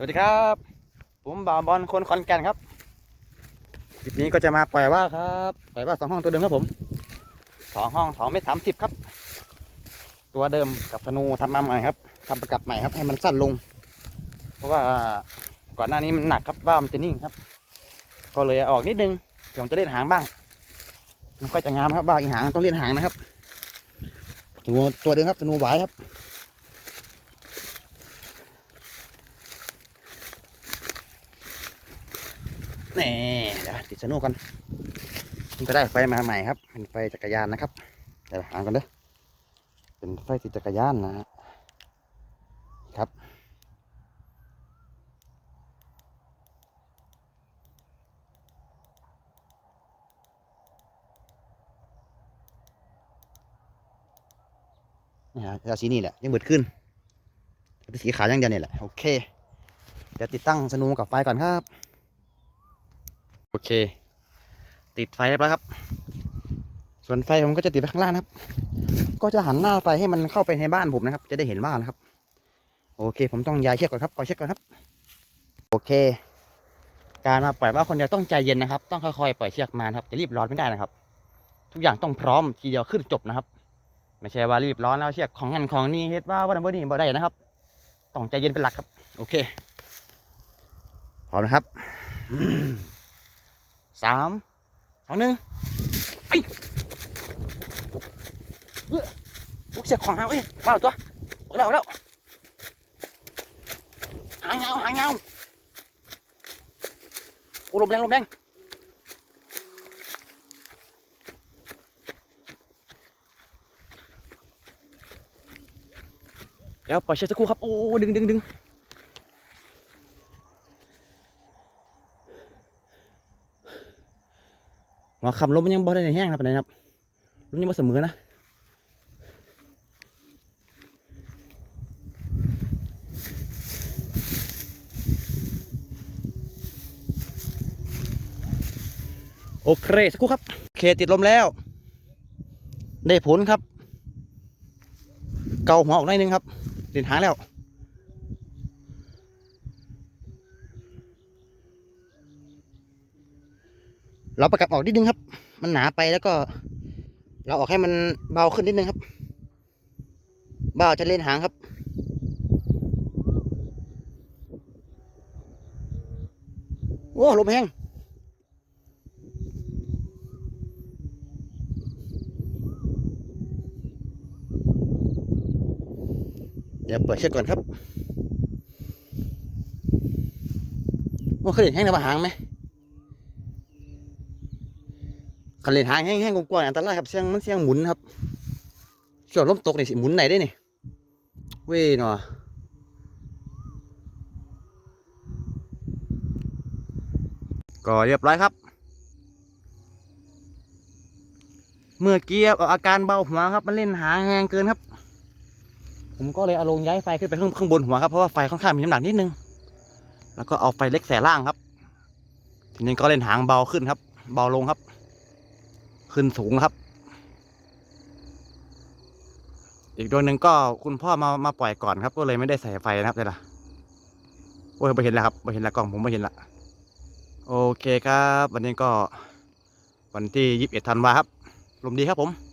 สวัสดีครับ ผมบ่าวบอลคนขอนแก่นครับคลิปนี้ก็จะมาปล่อยว่าครับปล่อยว่าสองห้องตัวเดิมครับผมสองห้องสองเมตรสามสิบครับ ตัวเดิมกับธนูทำมาใหม่ครับทำประกับใหม่ครับ ให้มันสั้นลง เพราะว่าก่อนหน้านี้มันหนักครับว่ามันจะนิ่งครับ ก็เลยออกนิดนึงเดี๋ยวผมจะเล่นหางบ้าง มันก็จะงามครับบ้าอีหางต้องเล่นหางนะครับตัวตัวเดิมครับธนูหวายครับ นี่เดี๋ยวติดสนุกกันมันก็ได้ไฟมาใหม่ครับ เป็นไฟจักรยานนะครับเดี๋ยวหากันเด้อเป็นไฟติดจักรยานนะครับนี่ฮะเอาสีนี่แหละยังเบิดขึ้นเป็นสีขาวย่งเดียวนี่แหละโอเคเดี๋ยวติดตั้งสนูกับไฟก่อนครับ อเค ติดไฟเรียบร้อยครับ ส่วนไฟผมก็จะติดไว้ข้างล่างครับ ก็จะหันหน้าไฟให้มันเข้าไปในบ้านผมนะครับ จะได้เห็นบ้านนะครับ โอเค ผมต้องย้ายเชือกก่อนครับปล่อเชือกก่อนครับ โอเค การมาปล่อยว่าคนเดียวต้องใจเย็นนะครับ ต้องค่อยๆปล่อยเชือกมานะครับจะรีบร้อนไม่ได้นะครับ ทุกอย่างต้องพร้อมทีเดียวขึ้นจบนะครับ ไม่ใช่ว่ารีบร้อนแล้วเชือกของงันของนี่เฮ็ดว่าวันนั้นวันนี้บ่ได้นะครับ ต้องใจเย็นเป็นหลักครับ โอเคพร้อมนะครับ สามสองหนึ่งไอ้เอ้อลูกเสียของหาเอ้ยมาตัวเอาแล้วเอาแล้วหางเงาหางเงาโอ้ลมแรงลมแรงเดี๋ยวปล่อยเชือกสักครู่ครับ โอ้ดึงดึงดึง หัวคำลมมันยังบ่ได้แห้งครับนะครับลมยังบ่เสมอนะโอเคสักครู่ครับโอเคติดลมแล้ว ได้ผลครับ เกาหัวออกหน่อยนึงครับติดหางแล้ว เราประกับออกนิดนึงครับ มันหนาไปแล้วก็ เราออกให้มันเบาขึ้นนิดนึงครับเบาจะเล่นหางครับ โอ้ลมแห้งเดี๋ยวเปิดเชือกก่อนครับว่าเคยเห็นแห้งในบาหางไหม คันเล่นหางแห้งๆกว้างๆอันตรายครับเสียงมันเสียงหมุนครับเกี่ยวลมตกนี่สิหมุนไหนได้นี่เว้ยเนาะก็เรียบร้อยครับ เมื่อกี้อาการเบาหัวครับ มันเล่นหางแรงเกินครับ ผมก็เลยเอาลงย้ายไฟขึ้นไปข้างข้างบนหัวครับเพราะว่าไฟค่อนข้างมีน้ำหนักนิดนึง แล้วก็เอาไฟเล็กแสล่างครับทีนี้ก็เล่นหางเบาขึ้นครับ เบาลงครับ ขึ้นสูงครับ อีกดวงหนึ่งก็คุณพ่อมามาปล่อยก่อนครับ ก็เลยไม่ได้ใส่ไฟนะครับเลยล่ะโอ้ยไม่เห็นแล้วครับไม่เห็นละกล้องผมไม่เห็นละโอเคครับ วันนี้ก็วันที่ยี่สิบเอ็ดธันวาครับลมดีครับผม